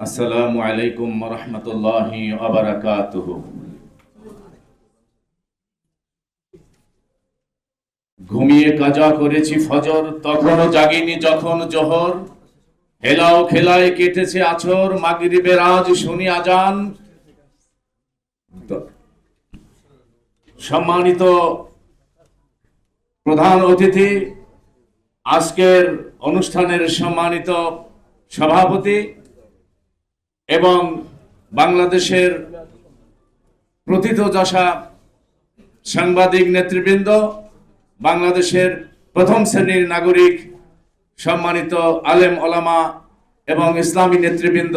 আসসালামু আলাইকুম রহমতুল্লাহি ঘুমিয়ে কাজা করেছি ফজর, তখনও জাগিনি যখন জোহর। হেলাও খেলায় কেটেছে আছর মাগরিবের আজ শুনি আজান। সম্মানিত প্রধান অতিথি, আজকের অনুষ্ঠানের সম্মানিত সভাপতি এবং বাংলাদেশের প্রথিতযশা সাংবাদিক নেতৃবৃন্দ, বাংলাদেশের প্রথম শ্রেণির নাগরিক সম্মানিত আলেম ওলামা এবং ইসলামী নেতৃবৃন্দ,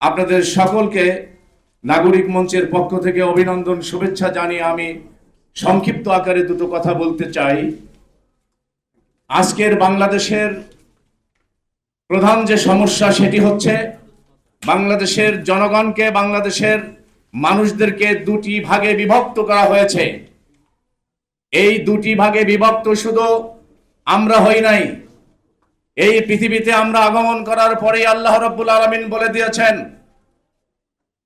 আপনাদের সকলকে নাগরিক মঞ্চের পক্ষ থেকে অভিনন্দন, শুভেচ্ছা জানিয়ে আমি সংক্ষিপ্ত আকারে দুটো কথা বলতে চাই। আজকের বাংলাদেশের প্রধান যে সমস্যা সেটি হচ্ছে বাংলাদেশের জনগণকে, বাংলাদেশের মানুষদেরকে দুটি ভাগে বিভক্ত করা হয়েছে। এই দুটি ভাগে বিভক্ত শুধু আমরা হই নাই। এই পৃথিবীতে আমরা আগমন করার পরে আল্লাহ রব্বুল আলমিন বলে দিয়েছেন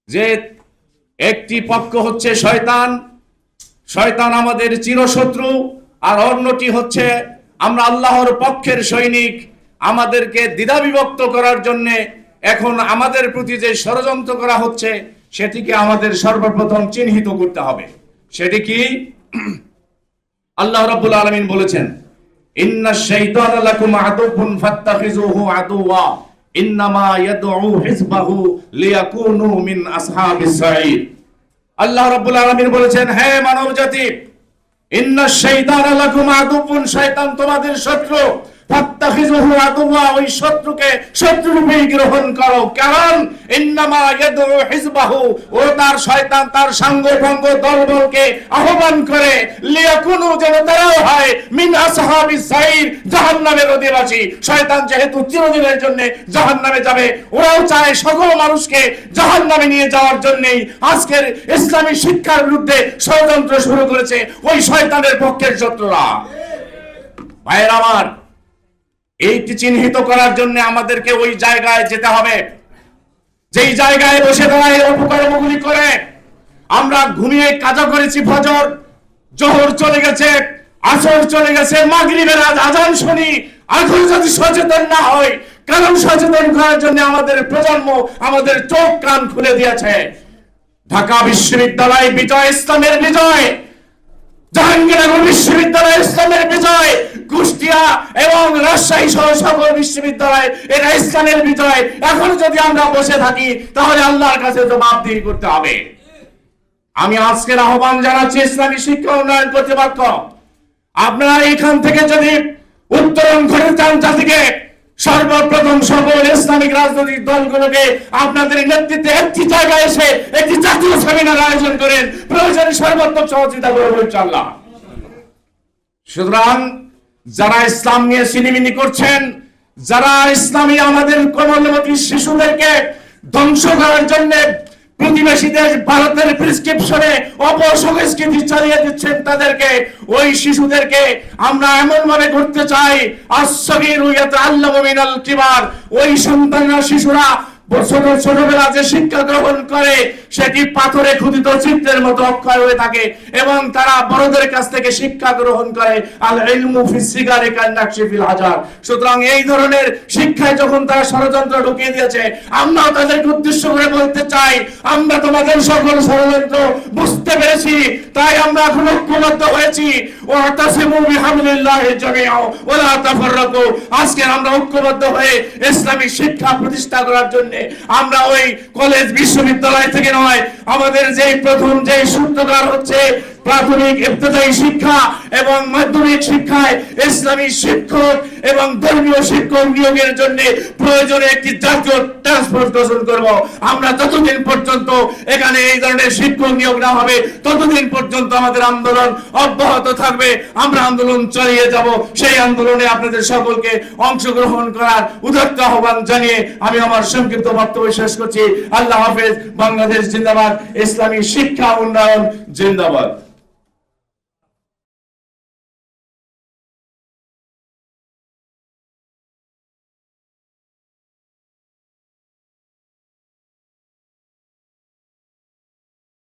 যে একটি পক্ষ হচ্ছে শয়তান শয়তান আমাদের চিরশত্রু, আর অন্যটি হচ্ছে আমরা আল্লাহর পক্ষের সৈনিক। আমাদেরকে দ্বিধাবিভক্ত করার জন্যে এখন আমাদের প্রতি যে ষড়যন্ত্র করা হচ্ছে, সেটিকে আমাদের সর্বপ্রথম চিহ্নিত করতে হবে। সেটি কি? আল্লাহ রাব্বুল আলামিন বলেছেন, ইন্না শাইতান লাকুম আদুবুন ফাত্তাখিজুহু আদুওয়া, ইন্নামা ইয়াদউ হিজবাহু লিয়াকুনু মিন আসহাবিস সাঈদ। আল্লাহ রাব্বুল আলামিন বলেছেন, হে মানব জাতি ইন্না শাইতান লাকুম আদুবুন শয়তান তোমাদের শত্রু যেহেতু চিরদিনের জন্য যাবে, ওরাও চায় সকল মানুষকে জাহান্নামে নিয়ে যাওয়ার জন্যই। আজকের ইসলামী শিক্ষার বিরুদ্ধে ষড়যন্ত্র শুরু করেছে ওই শয়তানের পক্ষের শত্রুরা। ভাইয়ের আমার এইটি চিহ্নিত করার জন্য আমাদেরকে ওই জায়গায় যেতে হবে। যেই জায়গায় বসে দাঁড়ায় অপকর্মগুলি করে, আমরা ঘুমিয়ে কাজা করেছি ফজর, জোহর চলে গেছে, আসর চলে গেছে, মাগরিবের আজ আজান শুনি। এখন যদি সচেতন না হয় কারণ সচেতন করার জন্য আমাদের প্রজন্ম আমাদের চোখ কান খুলে দিয়েছে। ঢাকা বিশ্ববিদ্যালয় বিজয় ইসলামের বিজয়। জাহাঙ্গীরনগর বিশ্ববিদ্যালয় ইসলামের বিজয়, কুষ্টিয়া এবং রাজশাহী সহ সকল বিশ্ববিদ্যালয় এটা ইসলামের বিজয়। এখন যদি আমরা বসে থাকি, তাহলে আল্লাহর কাছে জবাবদিহি করতে হবে। আমি আজকের আহ্বান জানাচ্ছি ইসলামী শিক্ষা উন্নয়ন কর্তৃপক্ষ। আপনারা এখান থেকে যদি উত্তরণ ঘটে চান জাতিকে সর্বপ্রথম সকল ইসলামিক রাজনৈতিক দলগুলোকে আপনাদের নেতৃত্বে একটি জায়গায় এসে একটি জাতীয় সেমিনার আয়োজন করেন। প্রয়োজনে সর্বোত্তম সহযোগিতা করব ইনশাল্লাহ সুতরাং যারা ইসলাম নিয়ে সিনিমিনি করছেন, যারা ইসলামী আমাদের কোমলমতি শিশুদেরকে ধ্বংস করার জন্য প্রতিবেশী দেশ ভারতের প্রেসক্রিপশনে অপসংস্কৃতি চালিয়ে দিচ্ছেন তাদেরকে। ওই শিশুদেরকে আমরা এমন ভাবে করতে চাই আল্লাহ মিনাল কিবার। ওই সন্তানরা, শিশুরা ছোটবেলা যে শিক্ষা গ্রহণ করে, সেটি পাথরে চিত্রের মতো অক্ষয় হয়ে থাকে এবং তারা বড়দের কাছ থেকে শিক্ষা গ্রহণ করে। হাজার। সুতরাং এই ধরনের শিক্ষায় যখন তারা ষড়যন্ত্র ঢুকিয়ে দিয়েছে তাদেরকে উদ্দেশ্য করে বলতে চাই, আমরা তোমাদের সকল ষড়যন্ত্র বুঝতে পেরেছি, তাই আমরা এখন ঐক্যবদ্ধ হয়েছি। ও তাসিমু বিহামদুলিল্লাহ জামিআ আজকে আমরা ঐক্যবদ্ধ হয়ে ইসলামিক শিক্ষা প্রতিষ্ঠা করার জন্য আমরা ওই কলেজ বিশ্ববিদ্যালয় থেকে নয়, আমাদের যেই প্রথম যেই সূত্রধার হচ্ছে প্রাথমিক ইবতদায়ী শিক্ষা এবং মাধ্যমিক শিক্ষায় ইসলামী শিক্ষক এবং ধর্মীয় শিক্ষক নিয়োগের জন্য প্রয়োজনে একটি জাতীয় ট্রান্সপোর্ট গঠন করব। আমরা যতদিন পর্যন্ত এখানে এই ধরনের শিক্ষক নিয়োগ না হবে, ততদিন পর্যন্ত আমাদের আন্দোলন অব্যাহত থাকবে। আমরা আন্দোলন চালিয়ে যাব। সেই আন্দোলনে আপনাদের সকলকে অংশগ্রহণ করার উদাত্ত আহ্বান জানিয়ে আমি আমার সংক্ষিপ্ত বক্তব্য শেষ করছি। আল্লাহ হাফেজ, বাংলাদেশ জিন্দাবাদ, ইসলামী শিক্ষা উন্নয়ন জিন্দাবাদ।